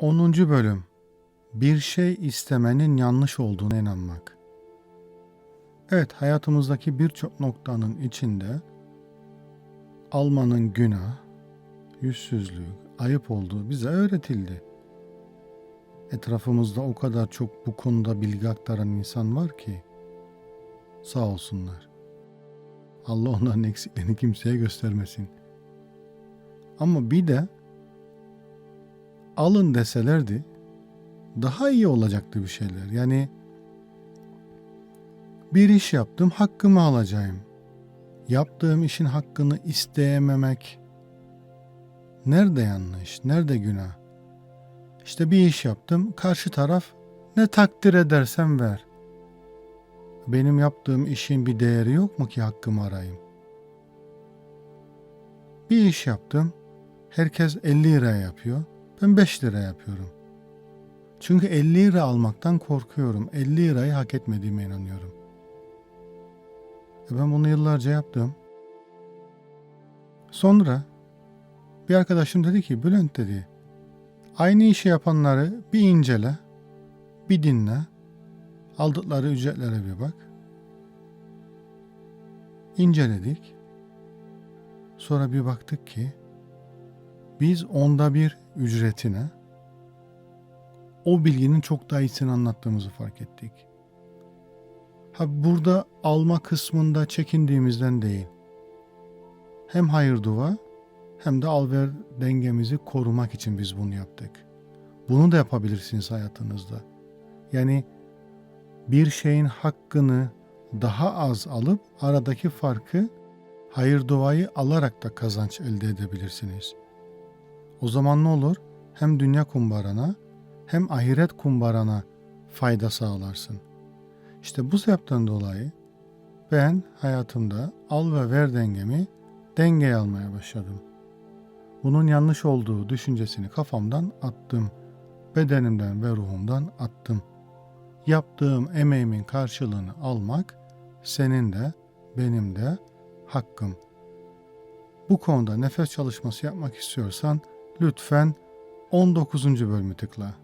10. bölüm Bir şey istemenin yanlış olduğuna inanmak. Evet, hayatımızdaki birçok noktanın içinde almanın günah, yüzsüzlük, ayıp olduğu bize öğretildi. Etrafımızda o kadar çok bu konuda bilgi aktaran insan var ki sağ olsunlar. Allah onların eksiklerini kimseye göstermesin. Ama bir de alın deselerdi daha iyi olacaktı bir şeyler. Yani bir iş yaptım hakkımı alacağım. Yaptığım işin hakkını isteyememek nerede yanlış, nerede günah? İşte bir iş yaptım, karşı taraf ne takdir edersen ver. Benim yaptığım işin bir değeri yok mu ki hakkımı arayayım? Bir iş yaptım, herkes 50 liraya yapıyor, ben 5 lira yapıyorum. Çünkü 50 lira almaktan korkuyorum. 50 lirayı hak etmediğime inanıyorum. E ben bunu yıllarca yaptım. Sonra bir arkadaşım dedi ki Bülent dedi aynı işi yapanları bir incele, bir dinle, aldıkları ücretlere bir bak. İnceledik. Sonra bir baktık ki biz onda bir ücretine o bilginin çok daha iyisini anlattığımızı fark ettik. Ha burada alma kısmında çekindiğimizden değil. Hem hayır dua hem de al ver dengemizi korumak için biz bunu yaptık. Bunu da yapabilirsiniz hayatınızda. Yani bir şeyin hakkını daha az alıp aradaki farkı hayır duayı alarak da kazanç elde edebilirsiniz. O zaman ne olur? Hem dünya kumbarana hem ahiret kumbarana fayda sağlarsın. İşte bu sebepten dolayı ben hayatımda al ve ver dengemi dengeye almaya başladım. Bunun yanlış olduğu düşüncesini kafamdan attım. Bedenimden ve ruhumdan attım. Yaptığım emeğimin karşılığını almak senin de benim de hakkım. Bu konuda nefes çalışması yapmak istiyorsan lütfen 19. bölümü tıkla.